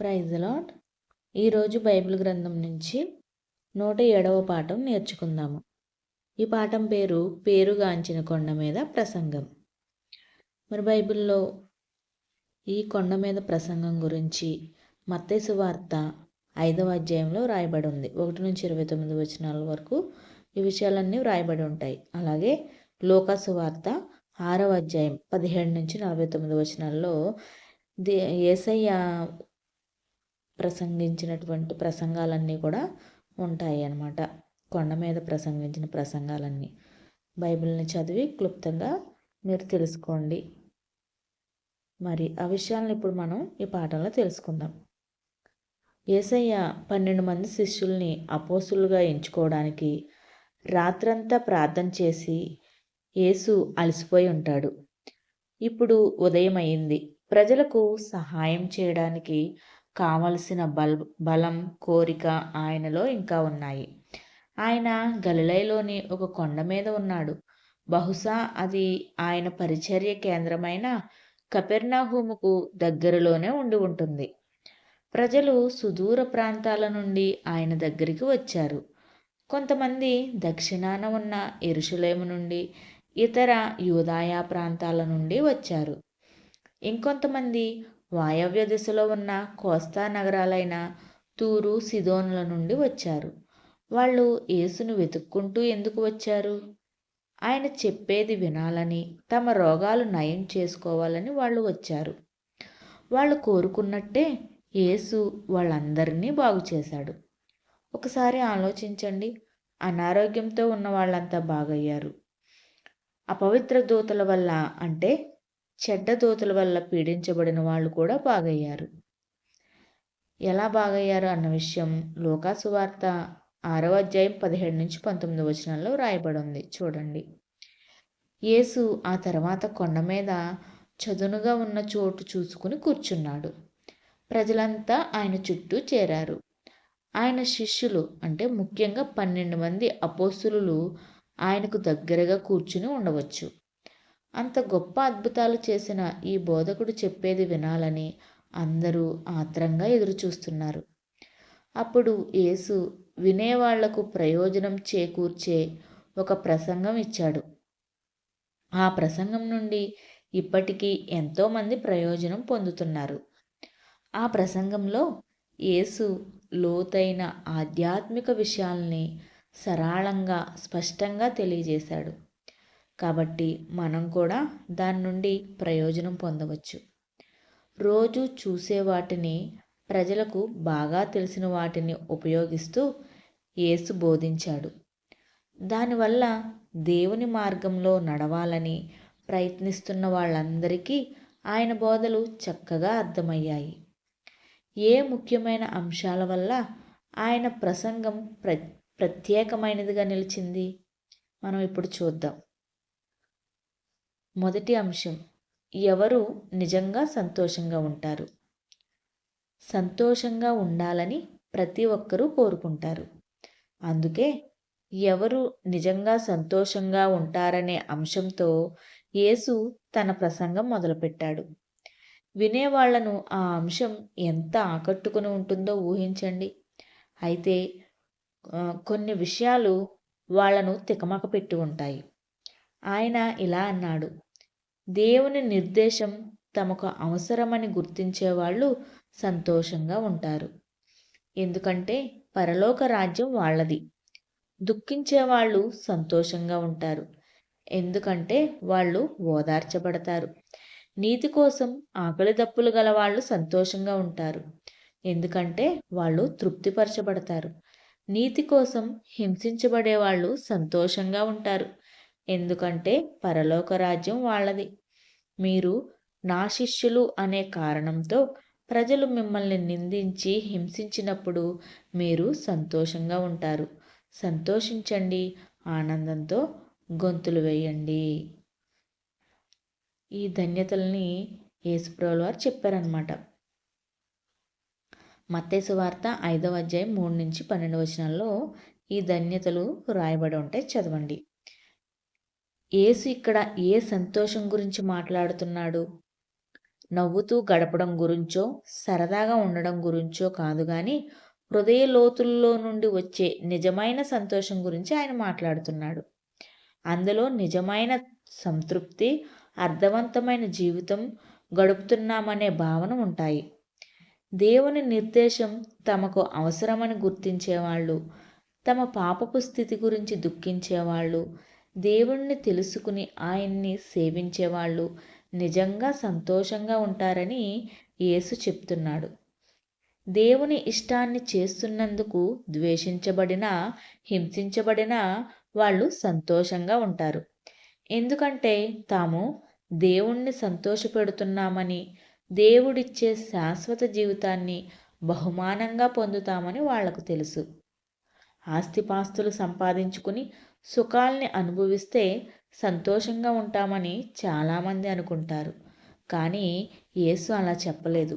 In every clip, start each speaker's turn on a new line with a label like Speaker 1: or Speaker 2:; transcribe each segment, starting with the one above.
Speaker 1: Praise lot ఈరోజు Bible గ్రంథం నుంచి నూట ఏడవ పాఠం నేర్చుకుందాము. ఈ పాఠం పేరు పేరుగాంచిన కొండ మీద ప్రసంగం. మరి బైబిల్లో ఈ కొండ మీద ప్రసంగం గురించి మత్తేసు వార్త ఐదవ అధ్యాయంలో రాయబడి ఉంది. ఒకటి నుంచి ఇరవై తొమ్మిది వచనాల వరకు ఈ విషయాలన్నీ వ్రాయబడి ఉంటాయి. అలాగే లోకాసు వార్త ఆరవ అధ్యాయం పదిహేడు నుంచి నలభై తొమ్మిది వచనాల్లో దే ఏసయ్య ప్రసంగించినటువంటి ప్రసంగాలన్నీ కూడా ఉంటాయి అన్నమాట కొండ మీద ప్రసంగించిన ప్రసంగాలన్నీ. బైబిల్ని చదివి క్లుప్తంగా మీరు తెలుసుకోండి. మరి ఆ విషయాలను ఇప్పుడు మనం ఈ పాఠంలో తెలుసుకుందాం. ఏసయ్య పన్నెండు మంది శిష్యుల్ని అపోసులుగా ఎంచుకోవడానికి రాత్రంతా ప్రార్థన చేసి యేసు అలసిపోయి ఉంటాడు. ఇప్పుడు ఉదయం అయింది ప్రజలకు సహాయం చేయడానికి కావలసిన బల్ బలం కోరిక ఆయనలో ఇంకా ఉన్నాయి. ఆయన గలిలైలోని ఒక కొండ మీద ఉన్నాడు. బహుశా అది ఆయన పరిచర్య కేంద్రమైన కపెర్నాహూముకు దగ్గరలోనే ఉండి ఉంటుంది. ప్రజలు సుదూర ప్రాంతాల నుండి ఆయన దగ్గరికి వచ్చారు. కొంతమంది దక్షిణాన ఉన్న ఎరుషులేము నుండి ఇతర యూదాయా ప్రాంతాల నుండి వచ్చారు. ఇంకొంతమంది వాయవ్య దిశలో ఉన్న కోస్తా నగరాలైన తూరు సిదోనుల నుండి వచ్చారు. వాళ్ళు యేసును వెతుక్కుంటూ ఎందుకు వచ్చారు? ఆయన చెప్పేది వినాలని తమ రోగాలు నయం చేసుకోవాలని వాళ్ళు వచ్చారు. వాళ్ళు కోరుకున్నట్టే యేసు వాళ్ళందరినీ బాగు చేశాడు. ఒకసారి ఆలోచించండి అనారోగ్యంతో ఉన్న వాళ్ళంతా బాగయ్యారు. అపవిత్ర దూతల వల్ల అంటే చెడ్డ దోతుల వల్ల పీడించబడిన వాళ్ళు కూడా బాగయ్యారు. ఎలా బాగయ్యారు అన్న విషయం లోకాసు వార్త ఆరవ అధ్యాయం పదిహేడు నుంచి పంతొమ్మిది వచనంలో రాయబడి ఉంది చూడండి. యేసు ఆ తర్వాత కొండ మీద చదునుగా ఉన్న చోటు చూసుకుని కూర్చున్నాడు. ప్రజలంతా ఆయన చుట్టూ చేరారు. ఆయన శిష్యులు అంటే ముఖ్యంగా పన్నెండు మంది అపోస్తులు ఆయనకు దగ్గరగా కూర్చుని ఉండవచ్చు. అంత గొప్ప అద్భుతాలు చేసిన ఈ బోధకుడు చెప్పేది వినాలని అందరూ ఆత్రంగా ఎదురుచూస్తున్నారు. అప్పుడు యేసు వినేవాళ్ళకు ప్రయోజనం చేకూర్చే ఒక ప్రసంగం ఇచ్చాడు. ఆ ప్రసంగం నుండి ఇప్పటికీ ఎంతోమంది ప్రయోజనం పొందుతున్నారు. ఆ ప్రసంగంలో యేసు లోతైన ఆధ్యాత్మిక విషయాల్ని సరళంగా స్పష్టంగా తెలియజేశాడు. కాబట్టి మనం కూడా దాని నుండి ప్రయోజనం పొందవచ్చు. రోజు చూసే వాటిని ప్రజలకు బాగా తెలిసిన వాటిని ఉపయోగిస్తూ యేసు బోధించాడు. దానివల్ల దేవుని మార్గంలో నడవాలని ప్రయత్నిస్తున్న వాళ్ళందరికీ ఆయన బోధలు చక్కగా అర్థమయ్యాయి. ఏ ముఖ్యమైన అంశాల వల్ల ఆయన ప్రసంగం ప్ర ప్రత్యేకమైనదిగా నిలిచింది? మనం ఇప్పుడు చూద్దాం. మొదటి అంశం ఎవరు నిజంగా సంతోషంగా ఉంటారు? సంతోషంగా ఉండాలని ప్రతి ఒక్కరూ కోరుకుంటారు. అందుకే ఎవరు నిజంగా సంతోషంగా ఉంటారనే అంశంతో యేసు తన ప్రసంగం మొదలుపెట్టాడు. వినేవాళ్ళను ఆ అంశం ఎంత ఆకట్టుకుని ఉంటుందో ఊహించండి. అయితే కొన్ని విషయాలు వాళ్ళను తికమక పెట్టి ఉంటాయి. ఆయన ఇలా అన్నాడు. దేవుని నిర్దేశం తమకు అవసరమని గుర్తించేవాళ్ళు సంతోషంగా ఉంటారు. ఎందుకంటే పరలోక రాజ్యం వాళ్ళది. దుఃఖించేవాళ్ళు సంతోషంగా ఉంటారు. ఎందుకంటే వాళ్ళు ఓదార్చబడతారు. నీతి కోసం ఆకలి దప్పులు గల వాళ్ళు సంతోషంగా ఉంటారు. ఎందుకంటే వాళ్ళు తృప్తిపరచబడతారు. నీతి కోసం హింసించబడే వాళ్ళు సంతోషంగా ఉంటారు. ఎందుకంటే పరలోక రాజ్యం వాళ్ళది. మీరు నా శిష్యులు అనే కారణంతో ప్రజలు మిమ్మల్ని నిందించి హింసించినప్పుడు మీరు సంతోషంగా ఉంటారు. సంతోషించండి ఆనందంతో గొంతులు వేయండి. ఈ ధన్యతల్ని యేసుప్రభుల వారు చెప్పారనమాట మత్తేసు వార్త ఐదవ అధ్యాయం మూడు నుంచి పన్నెండు వచనాల్లో ఈ ధన్యతలు రాయబడి ఉంటాయి చదవండి. యేసు ఇక్కడ ఏ సంతోషం గురించి మాట్లాడుతున్నాడు? నవ్వుతూ గడపడం గురించో సరదాగా ఉండడం గురించో కాదు కానీ హృదయ లోతుల్లో నుండి వచ్చే నిజమైన సంతోషం గురించి ఆయన మాట్లాడుతున్నాడు. అందులో నిజమైన సంతృప్తి అర్థవంతమైన జీవితం గడుపుతున్నామనే భావన ఉంటాయి. దేవుని నిర్దేశం తమకు అవసరమని గుర్తించేవాళ్ళు తమ పాపపు స్థితి గురించి దుఃఖించేవాళ్ళు దేవుణ్ణి తెలుసుకుని ఆయన్ని సేవించేవాళ్ళు నిజంగా సంతోషంగా ఉంటారని యేసు చెప్తున్నాడు. దేవుని ఇష్టాన్ని చేస్తున్నందుకు ద్వేషించబడిన హింసించబడిన వాళ్ళు సంతోషంగా ఉంటారు. ఎందుకంటే తాము దేవుణ్ణి సంతోషపెడుతున్నామని దేవుడిచ్చే శాశ్వత జీవితాన్ని బహుమానంగా పొందుతామని వాళ్ళకు తెలుసు. ఆస్తిపాస్తులు సంపాదించుకుని సుఖాల్ని అనుభవిస్తే సంతోషంగా ఉంటామని చాలామంది అనుకుంటారు. కానీ యేసు అలా చెప్పలేదు.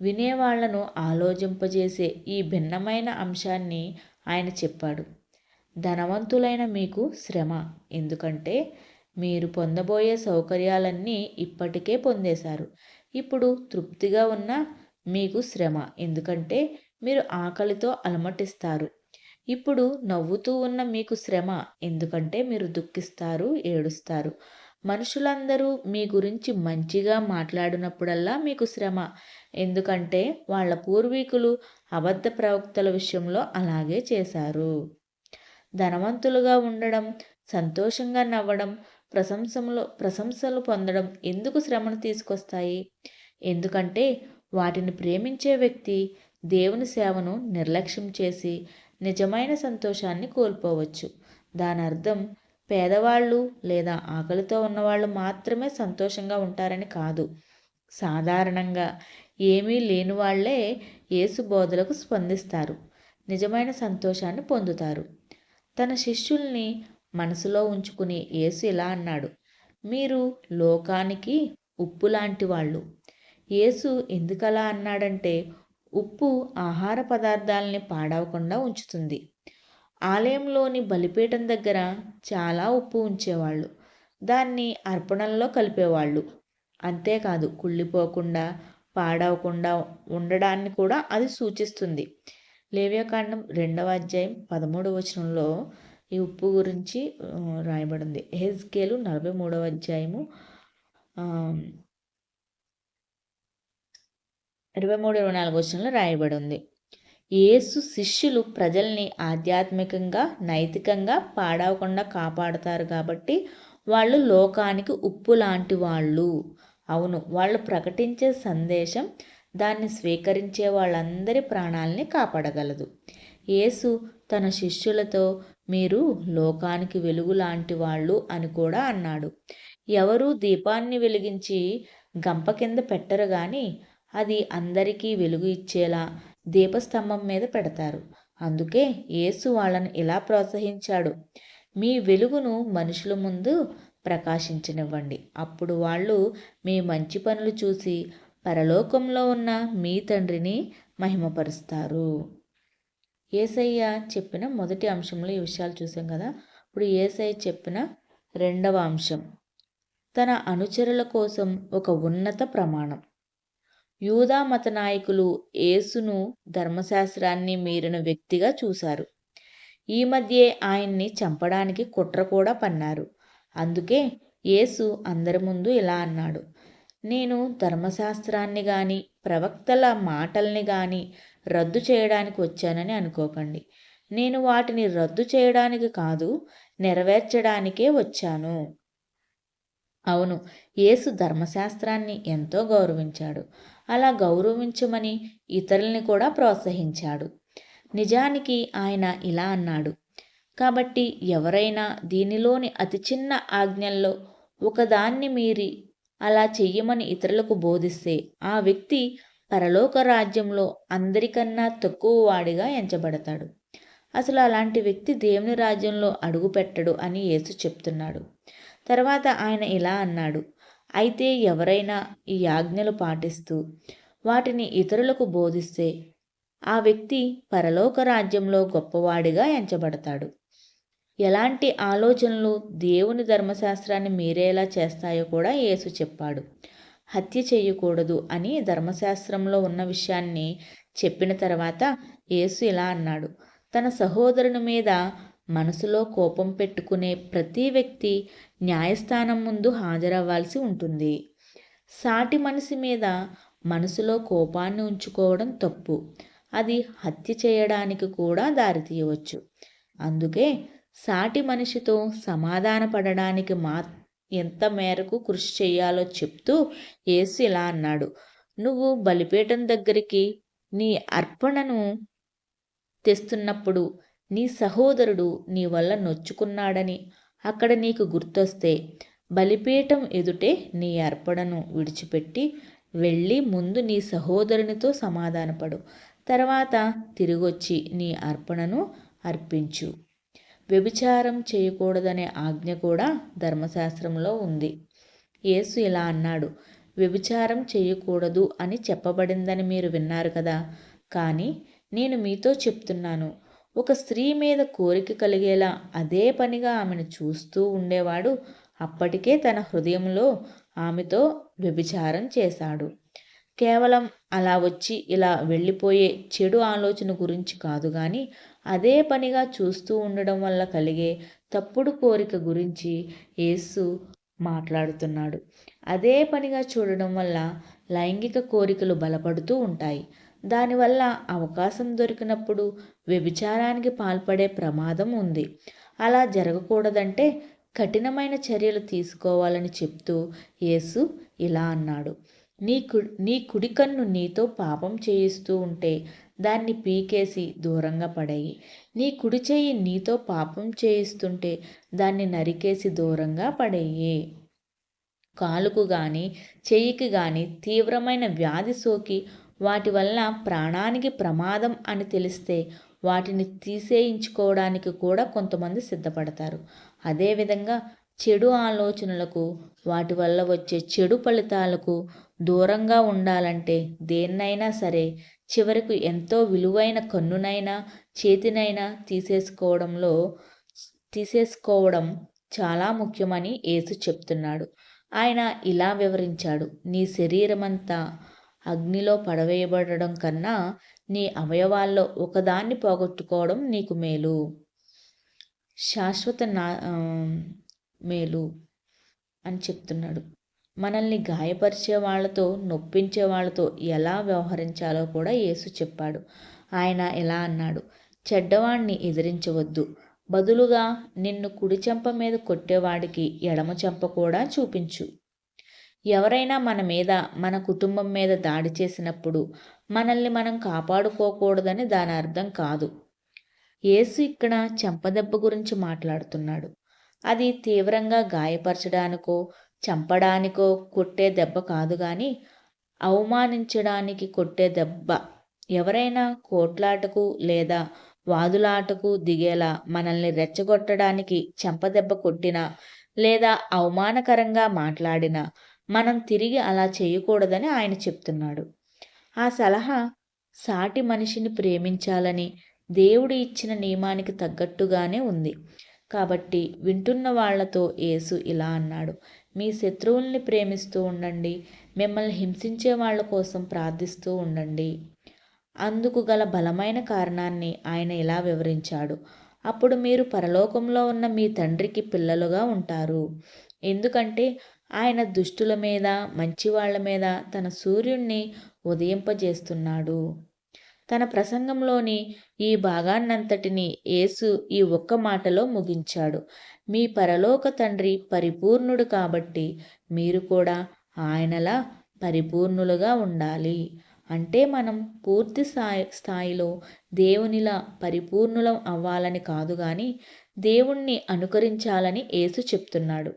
Speaker 1: వినేవాళ్ళను ఆలోచింపజేసే ఈ భిన్నమైన అంశాన్ని ఆయన చెప్పాడు. ధనవంతులైన మీకు శ్రమ ఎందుకంటే మీరు పొందబోయే సౌకర్యాలన్నీ ఇప్పటికే పొందేశారు. ఇప్పుడు తృప్తిగా ఉన్న మీకు శ్రమ ఎందుకంటే మీరు ఆకలితో అలమటిస్తారు. ఇప్పుడు నవ్వుతూ ఉన్న మీకు శ్రమ ఎందుకంటే మీరు దుఃఖిస్తారు ఏడుస్తారు. మనుషులందరూ మీ గురించి మంచిగా మాట్లాడినప్పుడల్లా మీకు శ్రమ ఎందుకంటే వాళ్ళ పూర్వీకులు అబద్ధ ప్రవక్తల విషయంలో అలాగే చేశారు. ధనవంతులుగా ఉండడం సంతోషంగా నవ్వడం ప్రశంసలో ప్రశంసలు పొందడం ఎందుకు శ్రమను తీసుకొస్తాయి? ఎందుకంటే వాటిని ప్రేమించే వ్యక్తి దేవుని సేవను నిర్లక్ష్యం చేసి నిజమైన సంతోషాన్ని కోల్పోవచ్చు. దాని అర్థం పేదవాళ్ళు లేదా ఆకలితో ఉన్నవాళ్ళు మాత్రమే సంతోషంగా ఉంటారని కాదు. సాధారణంగా ఏమీ లేని వాళ్ళే యేసు బోధలకు స్పందిస్తారు. నిజమైన సంతోషాన్ని పొందుతారు. తన శిష్యుల్ని మనసులో ఉంచుకుని యేసు ఇలా అన్నాడు మీరు లోకానికి ఉప్పు లాంటి వాళ్ళు. యేసు ఎందుకలా అన్నాడంటే ఉప్పు ఆహార పదార్థాలని పాడవకుండా ఉంచుతుంది. ఆలయంలోని బలిపీఠం దగ్గర చాలా ఉప్పు ఉంచేవాళ్ళు. దాన్ని అర్పణల్లో కలిపేవాళ్ళు. అంతేకాదు కుళ్ళిపోకుండా పాడవకుండా ఉండడాన్ని కూడా అది సూచిస్తుంది. లేవ్యకాండం రెండవ అధ్యాయం పదమూడవ వచనంలో ఈ ఉప్పు గురించి రాయబడింది. హెజ్కేలు నలభై మూడవ అధ్యాయము ఇరవై మూడు ఇరవై నాలుగు వచనంలో రాయబడి ఉంది యేసు శిష్యులు ప్రజల్ని ఆధ్యాత్మికంగా నైతికంగా పాడవకుండా కాపాడుతారు కాబట్టి వాళ్ళు లోకానికి ఉప్పు లాంటి వాళ్ళు. అవును వాళ్ళు ప్రకటించే సందేశం దాన్ని స్వీకరించే వాళ్ళందరి ప్రాణాలని కాపాడగలదు. యేసు తన శిష్యులతో మీరు లోకానికి వెలుగు లాంటి వాళ్ళు అని కూడా అన్నాడు. ఎవరు దీపాన్ని వెలిగించి గంప కింద పెట్టరు కానీ అది అందరికీ వెలుగు ఇచ్చేలా దీపస్తంభం మీద పెడతారు. అందుకే యేసు వాళ్ళని ఇలా ప్రోత్సహించాడు. మీ వెలుగును మనుషుల ముందు ప్రకాశించనివ్వండి. అప్పుడు వాళ్ళు మీ మంచి పనులు చూసి పరలోకంలో ఉన్న మీ తండ్రిని మహిమపరుస్తారు. ఏసయ్య చెప్పిన మొదటి అంశంలో ఈ విషయాలు చూసాం కదా? ఇప్పుడు ఏసయ్య చెప్పిన రెండవ అంశం. తన అనుచరుల కోసం ఒక ఉన్నత ప్రమాణం. యూదా మత నాయకులు యేసును ధర్మశాస్త్రాన్ని మీరిన వ్యక్తిగా చూశారు. ఈ మధ్యే ఆయన్ని చంపడానికి కుట్ర కూడా పన్నారు. అందుకే యేసు అందరి ముందు ఇలా అన్నాడు. నేను ధర్మశాస్త్రాన్ని కానీ ప్రవక్తల మాటల్ని కానీ రద్దు చేయడానికి వచ్చానని అనుకోకండి. నేను వాటిని రద్దు చేయడానికి కాదు నెరవేర్చడానికే వచ్చాను. అవును యేసు ధర్మశాస్త్రాన్ని ఎంతో గౌరవించాడు. అలా గౌరవించమని ఇతరుల్ని కూడా ప్రోత్సహించాడు. నిజానికి ఆయన ఇలా అన్నాడు కాబట్టి ఎవరైనా దీనిలోని అతి చిన్న ఆజ్ఞల్లో ఒకదాన్ని మీరి అలా చెయ్యమని ఇతరులకు బోధిస్తే ఆ వ్యక్తి పరలోక రాజ్యంలో అందరికన్నా తక్కువ వాడిగా ఎంచబడతాడు. అసలు అలాంటి వ్యక్తి దేవుని రాజ్యంలో అడుగుపెట్టడు అని యేసు చెప్తున్నాడు. తర్వాత ఆయన ఇలా అన్నాడు అయితే ఎవరైనా ఈ ఆజ్ఞలు పాటిస్తూ వాటిని ఇతరులకు బోధిస్తే ఆ వ్యక్తి పరలోక రాజ్యంలో గొప్పవాడిగా ఎంచబడతాడు. ఎలాంటి ఆలోచనలు దేవుని ధర్మశాస్త్రాన్ని మీరేలా చేస్తాయో కూడా యేసు చెప్పాడు. హత్య చేయకూడదు అని ధర్మశాస్త్రంలో ఉన్న విషయాన్ని చెప్పిన తర్వాత యేసు ఇలా అన్నాడు తన సహోదరుని మీద మనసులో కోపం పెట్టుకునే ప్రతి వ్యక్తి న్యాయస్థానం ముందు హాజరవ్వాల్సి ఉంటుంది. సాటి మనిషి మీద మనసులో కోపాన్ని ఉంచుకోవడం తప్పు. అది హత్య చేయడానికి కూడా దారితీయవచ్చు అందుకే సాటి మనిషితో సమాధాన పడడానికి మా ఎంత మేరకు కృషి చేయాలో చెప్తూ యేసు ఇలా అన్నాడు. నువ్వు బలిపీఠం దగ్గరికి నీ అర్పణను తెస్తున్నప్పుడు నీ సహోదరుడు నీ వల్ల నొచ్చుకున్నాడని అక్కడ నీకు గుర్తొస్తే బలిపీఠం ఎదుటే నీ అర్పణను విడిచిపెట్టి వెళ్ళి ముందు నీ సహోదరునితో సమాధానపడు. తర్వాత తిరిగొచ్చి నీ అర్పణను అర్పించు. వ్యభిచారం చేయకూడదనే ఆజ్ఞ కూడా ధర్మశాస్త్రంలో ఉంది. యేసు ఇలా అన్నాడు వ్యభిచారం చేయకూడదు అని చెప్పబడిందని మీరు విన్నారు కదా. కానీ నేను మీతో చెప్తున్నాను ఒక స్త్రీ మీద కోరిక కలిగేలా అదే పనిగా ఆమెను చూస్తూ ఉండేవాడు అప్పటికే తన హృదయంలో ఆమెతో వ్యభిచారం చేశాడు. కేవలం అలా వచ్చి ఇలా వెళ్ళిపోయే చెడు ఆలోచన గురించి కాదు కానీ అదే పనిగా చూస్తూ ఉండడం వల్ల కలిగే తప్పుడు కోరిక గురించి యేసు మాట్లాడుతున్నాడు. అదే పనిగా చూడడం వల్ల లైంగిక కోరికలు బలపడుతూ ఉంటాయి. దానివల్ల అవకాశం దొరికినప్పుడు వ్యభిచారానికి పాల్పడే ప్రమాదం ఉంది. అలా జరగకూడదంటే కఠినమైన చర్యలు తీసుకోవాలని చెప్తూ యేసు ఇలా అన్నాడు. నీ కు నీ కుడి కన్ను నీతో పాపం చేయిస్తూ ఉంటే దాన్ని పీకేసి దూరంగా పడేయి. నీ కుడి చెయ్యి నీతో పాపం చేయిస్తుంటే దాన్ని నరికేసి దూరంగా పడేయి. కాలుకు కానీ చెయ్యికి కానీ తీవ్రమైన వ్యాధి సోకి వాటి వల్ల ప్రాణానికి ప్రమాదం అని తెలిస్తే వాటిని తీసేయించుకోవడానికి కూడా కొంతమంది సిద్ధపడతారు. అదేవిధంగా చెడు ఆలోచనలకు వాటి వల్ల వచ్చే చెడు ఫలితాలకు దూరంగా ఉండాలంటే దేన్నైనా సరే చివరకు ఎంతో విలువైన కన్నునైనా చేతినైనా తీసేసుకోవడంలో తీసేసుకోవడం చాలా ముఖ్యమని యేసు చెప్తున్నాడు. ఆయన ఇలా వివరించాడు నీ శరీరమంతా అగ్నిలో పడవేయబడడం కన్నా నీ అవయవాల్లో ఒకదాన్ని పోగొట్టుకోవడం నీకు మేలు. శాశ్వత నా మేలు అని చెప్తున్నాడు. మనల్ని గాయపరిచే వాళ్ళతో నొప్పించే వాళ్ళతో ఎలా వ్యవహరించాలో కూడా యేసు చెప్పాడు. ఆయన ఎలా అన్నాడు చెడ్డవాణ్ణి ఎదిరించవద్దు. బదులుగా నిన్ను కుడి చెంప మీద కొట్టేవాడికి ఎడమ చెంప కూడా చూపించు. ఎవరైనా మన మీద మన కుటుంబం మీద దాడి చేసినప్పుడు మనల్ని మనం కాపాడుకోకూడదని దాని అర్థం కాదు. యేసు ఇక్కడ చెంపదెబ్బ గురించి మాట్లాడుతున్నాడు. అది తీవ్రంగా గాయపరచడానికో చంపడానికో కొట్టే దెబ్బ కాదు కానీ అవమానించడానికి కొట్టే దెబ్బ ఎవరైనా కోట్లాటకు లేదా వాదులాటకు దిగేలా మనల్ని రెచ్చగొట్టడానికి చెంపదెబ్బ కొట్టినా లేదా అవమానకరంగా మాట్లాడినా మనం తిరిగి అలా చేయకూడదని ఆయన చెప్తున్నాడు. ఆ సలహా సాటి మనిషిని ప్రేమించాలని దేవుడు ఇచ్చిన నియమానికి తగ్గట్టుగానే ఉంది. కాబట్టి వింటున్న వాళ్ళతో యేసు ఇలా అన్నాడు. మీ శత్రువుల్ని ప్రేమిస్తూ ఉండండి మిమ్మల్ని హింసించే వాళ్ళ కోసం ప్రార్థిస్తూ ఉండండి. అందుకు గల బలమైన కారణాన్ని ఆయన ఇలా వివరించాడు. అప్పుడు మీరు పరలోకంలో ఉన్న మీ తండ్రికి పిల్లలుగా ఉంటారు. ఎందుకంటే ఆయన దుష్టుల మీద మంచివాళ్ళ మీద తన సూర్యుణ్ణి ఉదయింపజేస్తున్నాడు. తన ప్రసంగంలోని ఈ భాగాన్నంతటిని యేసు ఈ ఒక్క మాటలో ముగించాడు. మీ పరలోక తండ్రి పరిపూర్ణుడు కాబట్టి మీరు కూడా ఆయనలా పరిపూర్ణులుగా ఉండాలి. అంటే మనం పూర్తి స్థాయి స్థాయిలో దేవునిలా పరిపూర్ణులం అవ్వాలని కాదు కానీ దేవుణ్ణి అనుకరించాలని యేసు చెప్తున్నాడు.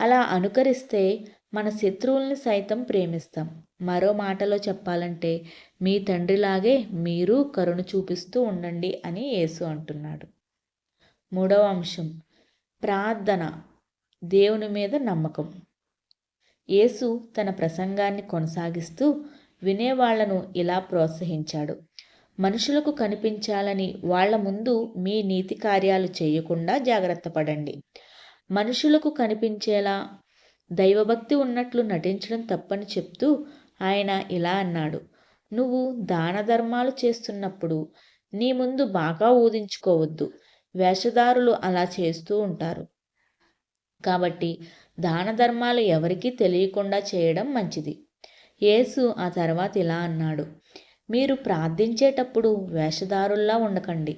Speaker 1: అలా అనుకరిస్తే మన శత్రువుల్ని సైతం ప్రేమిస్తాం. మరో మాటలో చెప్పాలంటే మీ తండ్రిలాగే మీరు కరుణ చూపిస్తూ ఉండండి అని యేసు అంటున్నాడు. మూడవ అంశం ప్రార్థన దేవుని మీద నమ్మకం. యేసు తన ప్రసంగాన్ని కొనసాగిస్తూ వినేవాళ్ళను ఇలా ప్రోత్సహించాడు. మనుషులకు కనిపించాలని వాళ్ళ ముందు మీ నీతి కార్యాలు చేయకుండా జాగ్రత్త పడండి. మనుషులకు కనిపించేలా దైవభక్తి ఉన్నట్లు నటించడం తప్పని చెప్తూ ఆయన ఇలా అన్నాడు. నువ్వు దాన ధర్మాలు చేస్తున్నప్పుడు నీ ముందు బాగా ఊదించుకోవద్దు. వేషధారులు అలా చేస్తూ ఉంటారు. కాబట్టి దాన ధర్మాలు ఎవరికీ తెలియకుండా చేయడం మంచిది యేసు ఆ తర్వాత ఇలా అన్నాడు. మీరు ప్రార్థించేటప్పుడు వేషధారుల్లా ఉండకండి.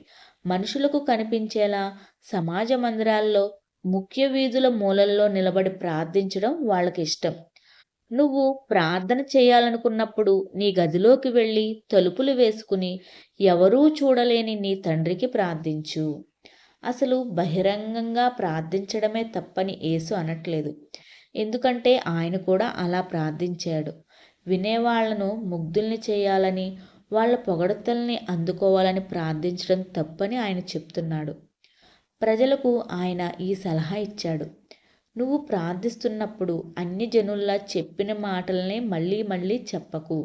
Speaker 1: మనుషులకు కనిపించేలా సమాజ మందిరాల్లో ముఖ్య వీధుల మూలల్లో నిలబడి ప్రార్థించడం వాళ్ళకి ఇష్టం నువ్వు ప్రార్థన చేయాలనుకున్నప్పుడు నీ గదిలోకి వెళ్ళి తలుపులు వేసుకుని ఎవరూ చూడలేని నీ తండ్రికి ప్రార్థించు. అసలు బహిరంగంగా ప్రార్థించడమే తప్పని యేసు అనట్లేదు. ఎందుకంటే ఆయన కూడా అలా ప్రార్థించాడు. వినేవాళ్ళను ముగ్ధుల్ని చేయాలని వాళ్ళ పొగడతల్ని అందుకోవాలని ప్రార్థించడం తప్పని ఆయన చెప్తున్నాడు. ప్రజలకు ఆయన ఈ సలహా ఇచ్చాడు. నువ్వు ప్రార్థిస్తున్నప్పుడు అన్ని జనుల్లా చెప్పిన మాటలనే మళ్ళీ మళ్ళీ చెప్పకు.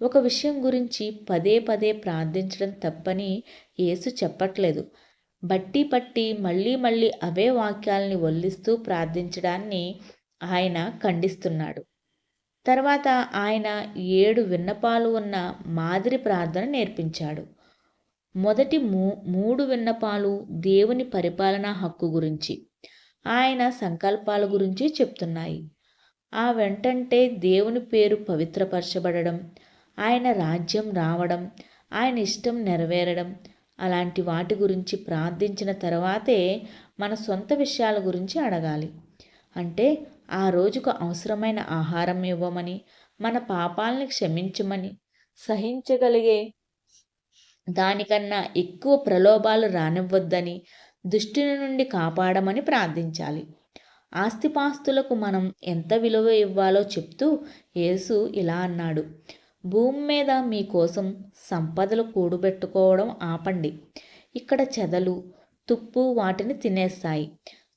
Speaker 1: ఒక విషయం గురించి పదే పదే ప్రార్థించడం తప్పని యేసు చెప్పట్లేదు. బట్టి పట్టి మళ్ళీ మళ్ళీ అవే వాక్యాలని వల్లిస్తూ ప్రార్థించడాన్ని ఆయన ఖండిస్తున్నాడు. తర్వాత ఆయన ఏడు విన్నపాలు ఉన్న మాదిరి ప్రార్థన నేర్పించాడు. మొదటి మూ మూడు విన్నపాలు దేవుని పరిపాలనా హక్కు గురించి. ఆయన సంకల్పాల గురించి చెప్తున్నాయి. ఆ వెంటంటే దేవుని పేరు పవిత్రపరచబడడం ఆయన రాజ్యం రావడం ఆయన ఇష్టం నెరవేరడం అలాంటి వాటి గురించి ప్రార్థించిన తర్వాతే మన సొంత విషయాల గురించి అడగాలి. అంటే ఆ రోజుకు అవసరమైన ఆహారం ఇవ్వమని మన పాపాలని క్షమించమని సహించగలిగే దానికన్నా ఎక్కువ ప్రలోభాలు రానివ్వద్దని దుష్టుని నుండి కాపాడమని ప్రార్థించాలి. ఆస్తిపాస్తులకు మనం ఎంత విలువ ఇవ్వాలో చెప్తూ యేసు ఇలా అన్నాడు భూమి మీద మీకోసం సంపదలు కూడబెట్టుకోవడం ఆపండి. ఇక్కడ చెదలు తుప్పు వాటిని తినేస్తాయి.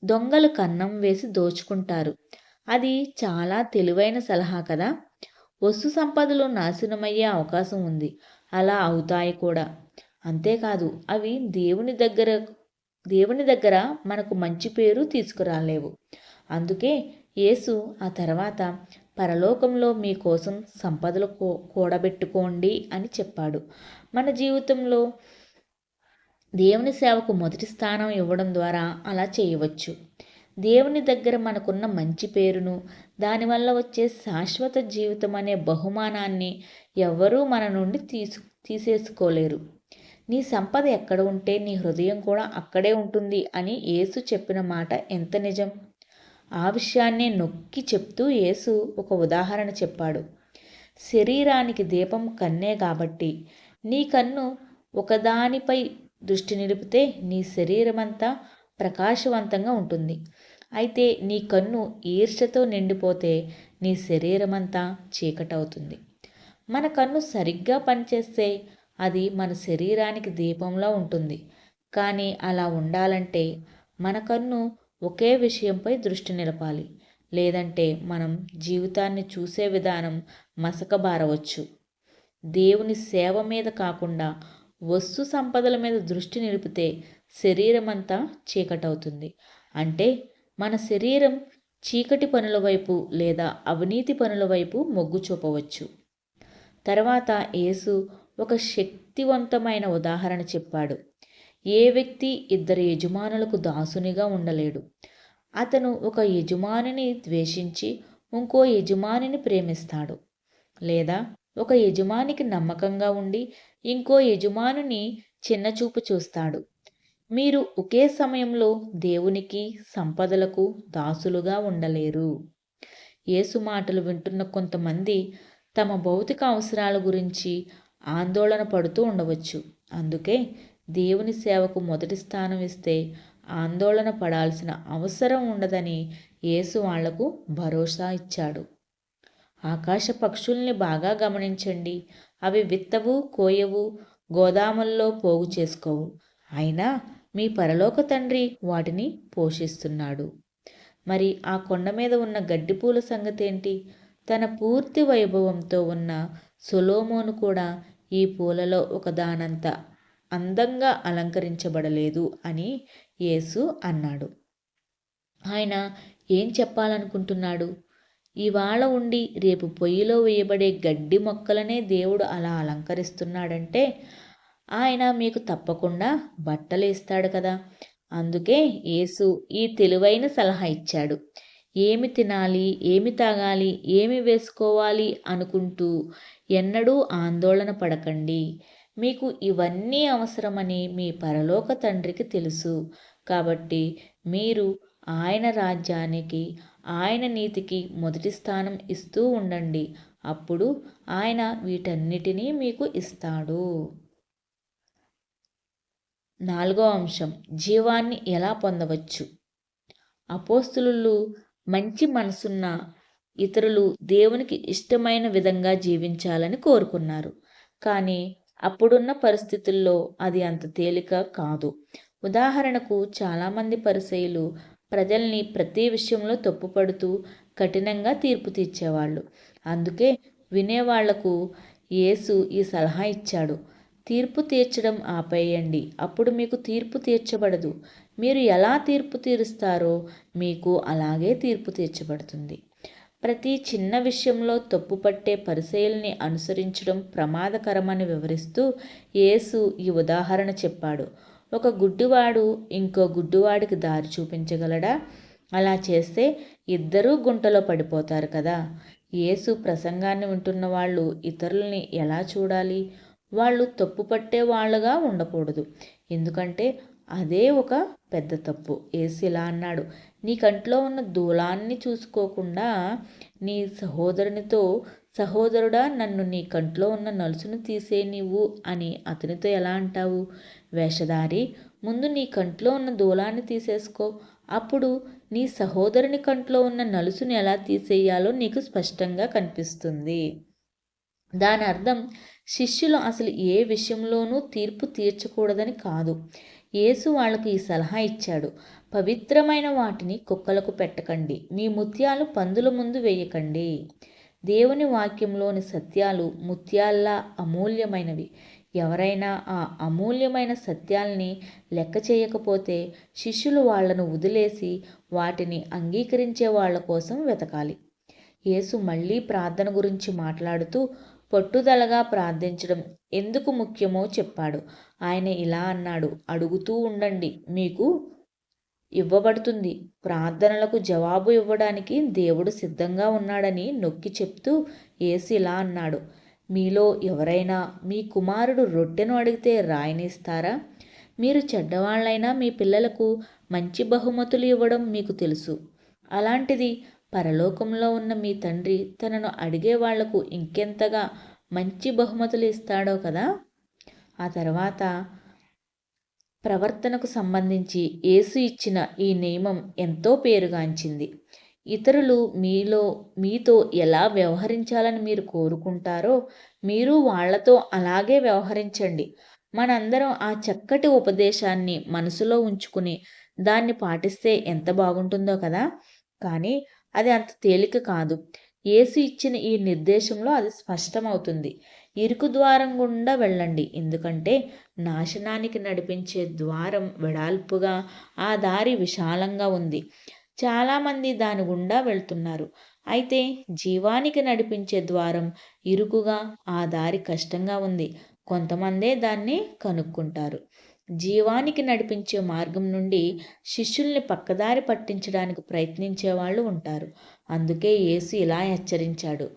Speaker 1: దొంగలు కన్నం వేసి దోచుకుంటారు. అది చాలా తెలివైన సలహా కదా. వస్తు సంపదలు నాశనమయ్యే అవకాశం ఉంది. అలా అవుతాయి కూడా. అంతేకాదు అవి దేవుని దగ్గర దేవుని దగ్గర మనకు మంచి పేరు తీసుకురాలేవు. అందుకే యేసు ఆ తర్వాత పరలోకంలో మీకోసం సంపదలు కూ కూడబెట్టుకోండి అని చెప్పాడు. మన జీవితంలో దేవుని సేవకు మొదటి స్థానం ఇవ్వడం ద్వారా అలా చేయవచ్చు. దేవుని దగ్గర మనకున్న మంచి పేరును దానివల్ల వచ్చే శాశ్వత జీవితం అనే బహుమానాన్ని ఎవ్వరూ మన నుండి తీసు తీసేసుకోలేరు. నీ సంపద ఎక్కడ ఉంటే నీ హృదయం కూడా అక్కడే ఉంటుంది అని యేసు చెప్పిన మాట ఎంత నిజం? ఆ విషయాన్నే నొక్కి చెప్తూ యేసు ఒక ఉదాహరణ చెప్పాడు. శరీరానికి దీపం కన్నే కాబట్టి నీ కన్ను ఒకదానిపై దృష్టి నిలిపితే నీ శరీరమంతా ప్రకాశవంతంగా ఉంటుంది. అయితే నీ కన్ను ఈర్షతో నిండిపోతే నీ శరీరమంతా చీకటవుతుంది. మన కన్ను సరిగ్గా పనిచేస్తే అది మన శరీరానికి దీపంలా ఉంటుంది. కానీ అలా ఉండాలంటే మన కన్ను ఒకే విషయంపై దృష్టి నిలపాలి. లేదంటే మనం జీవితాన్ని చూసే విధానం మసకబారవచ్చు. దేవుని సేవ మీద కాకుండా వస్తు సంపదల మీద దృష్టి నిలిపితే శరీరం అంతా చీకటవుతుంది. అంటే మన శరీరం చీకటి పనుల వైపు లేదా అవినీతి పనుల వైపు మొగ్గు చూపవచ్చు. తర్వాత యేసు ఒక శక్తివంతమైన ఉదాహరణ చెప్పాడు. ఏ వ్యక్తి ఇద్దరు యజమానులకు దాసునిగా ఉండలేడు. అతను ఒక యజమానిని ద్వేషించి ఇంకో యజమానిని ప్రేమిస్తాడు. లేదా ఒక యజమానికి నమ్మకంగా ఉండి ఇంకో యజమానుని చిన్నచూపు చూస్తాడు. మీరు ఒకే సమయంలో దేవునికి సంపదలకు దాసులుగా ఉండలేరు. యేసు మాటలు వింటున్న కొంతమంది తమ భౌతిక అవసరాల గురించి ఆందోళన పడుతూ ఉండవచ్చు. అందుకే దేవుని సేవకు మొదటి స్థానం ఇస్తే ఆందోళన పడాల్సిన అవసరం ఉండదని యేసు వాళ్ళకు భరోసా ఇచ్చాడు. ఆకాశ పక్షుల్ని బాగా గమనించండి. అవి విత్తవు కోయవు గోదాముల్లో పోగు చేసుకోవు. అయినా మీ పరలోక తండ్రి వాటిని పోషిస్తున్నాడు. మరి ఆ కొండ మీద ఉన్న గడ్డిపూల పూల సంగతేంటి? తన పూర్తి వైభవంతో ఉన్న సొలోమోను కూడా ఈ పూలలో ఒకదానంత అందంగా అలంకరించబడలేదు అని యేసు అన్నాడు. ఆయన ఏం చెప్పాలనుకుంటున్నాడు? ఇవాళ ఉండి రేపు పొయ్యిలో వేయబడే గడ్డి మొక్కలనే దేవుడు అలా అలంకరిస్తున్నాడంటే ఆయన మీకు తప్పకుండా బట్టలు ఇస్తాడు కదా. అందుకే యేసు ఈ తెలివైన సలహా ఇచ్చాడు. ఏమి తినాలి ఏమి తాగాలి ఏమి వేసుకోవాలి అనుకుంటూ ఎన్నడూ ఆందోళన పడకండి. మీకు ఇవన్నీ అవసరమని మీ పరలోక తండ్రికి తెలుసు. కాబట్టి మీరు ఆయన రాజ్యానికి ఆయన నీతికి మొదటి స్థానం ఇస్తూ ఉండండి. అప్పుడు ఆయన వీటన్నిటినీ మీకు ఇస్తాడు. నాలుగో అంశం జీవాన్ని ఎలా పొందవచ్చు? అపోస్తులు మంచి మనసున్న ఇతరులు దేవునికి ఇష్టమైన విధంగా జీవించాలని కోరుకున్నారు. కానీ అప్పుడున్న పరిస్థితుల్లో అది అంత తేలిక కాదు. ఉదాహరణకు చాలామంది పరిసయులు ప్రజల్ని ప్రతి విషయంలో తప్పుపడుతూ కఠినంగా తీర్పు తీర్చేవాళ్ళు. అందుకే వినేవాళ్ళకు యేసు ఈ సలహా ఇచ్చాడు. తీర్పు తీర్చడం ఆపేయండి. అప్పుడు మీకు తీర్పు తీర్చబడదు. మీరు ఎలా తీర్పు తీరుస్తారో మీకు అలాగే తీర్పు తీర్చబడుతుంది. ప్రతి చిన్న విషయంలో తప్పుపట్టే పరిశీలనని అనుసరించడం ప్రమాదకరమని వివరిస్తూ యేసు ఈ ఉదాహరణ చెప్పాడు. ఒక గుడ్డివాడు ఇంకో గుడ్డివాడికి దారి చూపించగలడా? అలా చేస్తే ఇద్దరూ గుంటలో పడిపోతారు కదా. యేసు ప్రసంగాన్ని వింటున్న వాళ్ళు ఇతరులని ఎలా చూడాలి? వాళ్ళు తప్పు పట్టే వాళ్ళుగా ఉండకూడదు. ఎందుకంటే అదే ఒక పెద్ద తప్పు. ఏసు ఇలా అన్నాడు. నీ కంట్లో ఉన్న దూలాన్ని చూసుకోకుండా నీ సహోదరునితో సహోదరుడా నన్ను నీ కంట్లో ఉన్న నలుసును తీసే నీవు అని అతనితో ఎలా అంటావు? వేషధారి ముందు నీ కంట్లో ఉన్న దూలాన్ని తీసేసుకో. అప్పుడు నీ సహోదరుని కంట్లో ఉన్న నలుసుని ఎలా తీసేయాలో నీకు స్పష్టంగా కనిపిస్తుంది. దాని అర్థం శిష్యులు అసలు ఏ విషయంలోనూ తీర్పు తీర్చకూడదని కాదు. యేసు వాళ్ళకు ఈ సలహా ఇచ్చాడు. పవిత్రమైన వాటిని కుక్కలకు పెట్టకండి. మీ ముత్యాలు పందుల ముందు వేయకండి. దేవుని వాక్యంలోని సత్యాలు ముత్యాల్లా అమూల్యమైనవి. ఎవరైనా ఆ అమూల్యమైన సత్యాల్ని లెక్క చేయకపోతే శిష్యులు వాళ్ళను వదిలేసి వాటిని అంగీకరించే వాళ్ళ కోసం వెతకాలి. యేసు మళ్ళీ ప్రార్థన గురించి మాట్లాడుతూ పట్టుదలగా ప్రార్థించడం ఎందుకు ముఖ్యమో చెప్పాడు. ఆయన ఇలా అన్నాడు అడుగుతూ ఉండండి మీకు ఇవ్వబడుతుంది. ప్రార్థనలకు జవాబు ఇవ్వడానికి దేవుడు సిద్ధంగా ఉన్నాడని నొక్కి చెప్తూ ఏసు ఇలా అన్నాడు మీలో ఎవరైనా మీ కుమారుడు రొట్టెను అడిగితే రాయనిస్తారా? మీరు చెడ్డవాళ్ళైనా మీ పిల్లలకు మంచి బహుమతులు ఇవ్వడం మీకు తెలుసు. అలాంటిది పరలోకంలో ఉన్న మీ తండ్రి తనను అడిగే వాళ్ళకు ఇంకెంతగా మంచి బహుమతులు ఇస్తాడో కదా? ఆ తర్వాత ప్రవర్తనకు సంబంధించి యేసు ఇచ్చిన ఈ నియమం ఎంతో పేరుగాంచింది. ఇతరులు మీలో మీతో ఎలా వ్యవహరించాలని మీరు కోరుకుంటారో మీరు వాళ్ళతో అలాగే వ్యవహరించండి. మనందరం ఆ చక్కటి ఉపదేశాన్ని మనసులో ఉంచుకుని దాన్ని పాటిస్తే ఎంత బాగుంటుందో కదా? కానీ అది అంత తేలిక కాదు. యేసు ఇచ్చిన ఈ నిర్దేశంలో అది స్పష్టమవుతుంది. ఇరుకు ద్వారం గుండా వెళ్ళండి. ఎందుకంటే నాశనానికి నడిపించే ద్వారం వెడాల్పుగా ఆ దారి విశాలంగా ఉంది. చాలామంది దాని గుండా వెళ్తున్నారు. అయితే జీవానికి నడిపించే ద్వారం ఇరుకుగా ఆ దారి కష్టంగా ఉంది. కొంతమందే దాన్ని కనుక్కుంటారు. జీవానికి నడిపించే మార్గం నుండి శిష్యుల్ని పక్కదారి పట్టించడానికి ప్రయత్నించే వాళ్ళు ఉంటారు. అందుకే యేసు ఇలా హెచ్చరించాడు.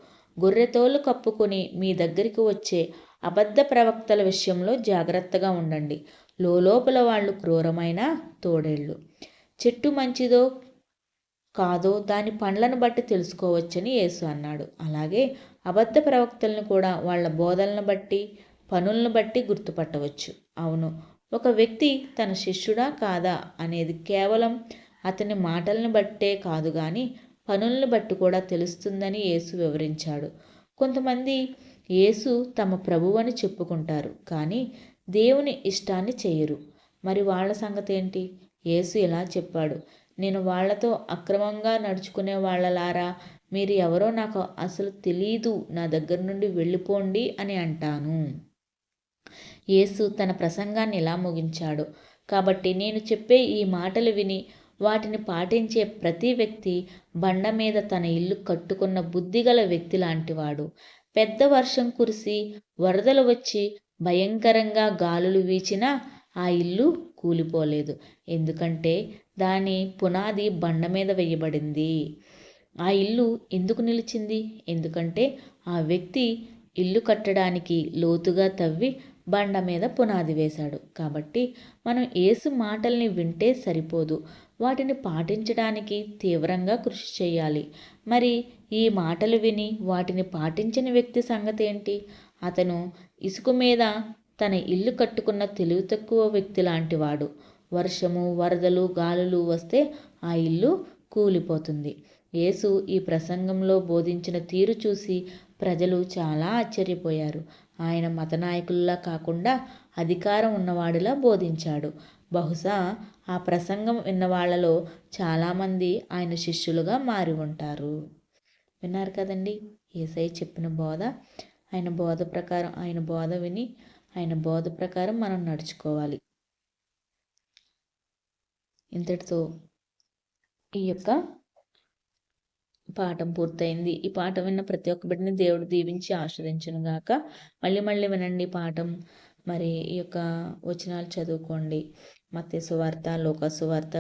Speaker 1: గొర్రెతోలు కప్పుకొని మీ దగ్గరికి వచ్చే అబద్ధ ప్రవక్తల విషయంలో జాగ్రత్తగా ఉండండి. లోపల వాళ్ళు క్రూరమైన తోడేళ్ళు. చెట్టు మంచిదో కాదో దాని పండ్లను బట్టి తెలుసుకోవచ్చని యేసు అన్నాడు. అలాగే అబద్ధ ప్రవక్తలను కూడా వాళ్ళ బోధనలను బట్టి పనులను బట్టి గుర్తుపట్టవచ్చు. అవును ఒక వ్యక్తి తన శిష్యుడా కాదా అనేది కేవలం అతని మాటలను బట్టే కాదు కానీ పనులను బట్టి కూడా తెలుస్తుందని యేసు వివరించాడు. కొంతమంది యేసు తమ ప్రభువని చెప్పుకుంటారు కానీ దేవుని ఇష్టాన్ని చేయరు. మరి వాళ్ళ సంగతి ఏంటి యేసు ఇలా చెప్పాడు నేను వాళ్ళతో అక్రమంగా నడుచుకునే వాళ్ళలారా? మీరు ఎవరో నాకు అసలు తెలీదు. నా దగ్గర నుండి వెళ్ళిపోండి అని అంటాను. యేసు తన ప్రసంగాన్ని ఇలా ముగించాడు. కాబట్టి నేను చెప్పే ఈ మాటలు విని వాటిని పాటించే ప్రతి వ్యక్తి బండ మీద తన ఇల్లు కట్టుకున్న బుద్ధిగల వ్యక్తి లాంటివాడు పెద్ద వర్షం కురిసి వరదలు వచ్చి భయంకరంగా గాలులు వీచినా ఆ ఇల్లు కూలిపోలేదు. ఎందుకంటే దాని పునాది బండ మీద వేయబడింది. ఆ ఇల్లు ఎందుకు నిలిచింది? ఎందుకంటే ఆ వ్యక్తి ఇల్లు కట్టడానికి లోతుగా తవ్వి బండ మీద పునాది వేశాడు. కాబట్టి మనం ఏసు మాటల్ని వింటే సరిపోదు. వాటిని పాటించడానికి తీవ్రంగా కృషి చేయాలి. మరి ఈ మాటలు విని వాటిని పాటించిన వ్యక్తి సంగతి ఏంటి? అతను ఇసుక మీద తన ఇల్లు కట్టుకున్న తెలివి తక్కువ వ్యక్తి లాంటివాడు. వర్షము వరదలు గాలులు వస్తే ఆ ఇల్లు కూలిపోతుంది. యేసు ఈ ప్రసంగంలో బోధించిన తీరు చూసి ప్రజలు చాలా ఆశ్చర్యపోయారు. ఆయన మత నాయకుల్లా కాకుండా అధికారం ఉన్నవాడిలా బోధించాడు. బహుశా ఆ ప్రసంగం విన్న వాళ్ళలో చాలామంది ఆయన శిష్యులుగా మారి ఉంటారు. విన్నారు కదండి ఏసై చెప్పిన బోధ. ఆయన బోధ ప్రకారం ఆయన బోధ విని ఆయన బోధ ప్రకారం మనం నడుచుకోవాలి. ఇంతటితో ఈ యొక్క పాఠం పూర్తయింది. ఈ పాఠం విన్న ప్రతి ఒక్క బిడ్డని దేవుడు దీవించి ఆస్వాదించును గాక. మళ్ళీ మళ్ళీ వినండి పాఠం. మరి ఈ యొక్క వచనాలు చదువుకోండి. మత్స్య సువార్త లోక సువార్త.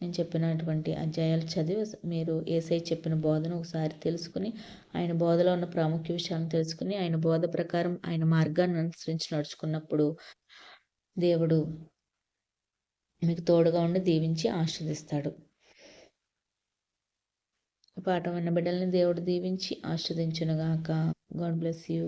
Speaker 1: నేను చెప్పినటువంటి అధ్యాయాలు చదివి మీరు ఏసై చెప్పిన బోధను ఒకసారి తెలుసుకుని ఆయన బోధలో ఉన్న ప్రాముఖ్య విషయాలను తెలుసుకుని ఆయన బోధ ప్రకారం ఆయన మార్గాన్ని అనుసరించి నడుచుకున్నప్పుడు దేవుడు మీకు తోడుగా ఉండి దీవించి ఆస్వాదిస్తాడు పాఠం విన్న బిడ్డల్ని దేవుడు దీవించి ఆస్వాదించునుగాక గాడ్ బ్లెస్ యూ.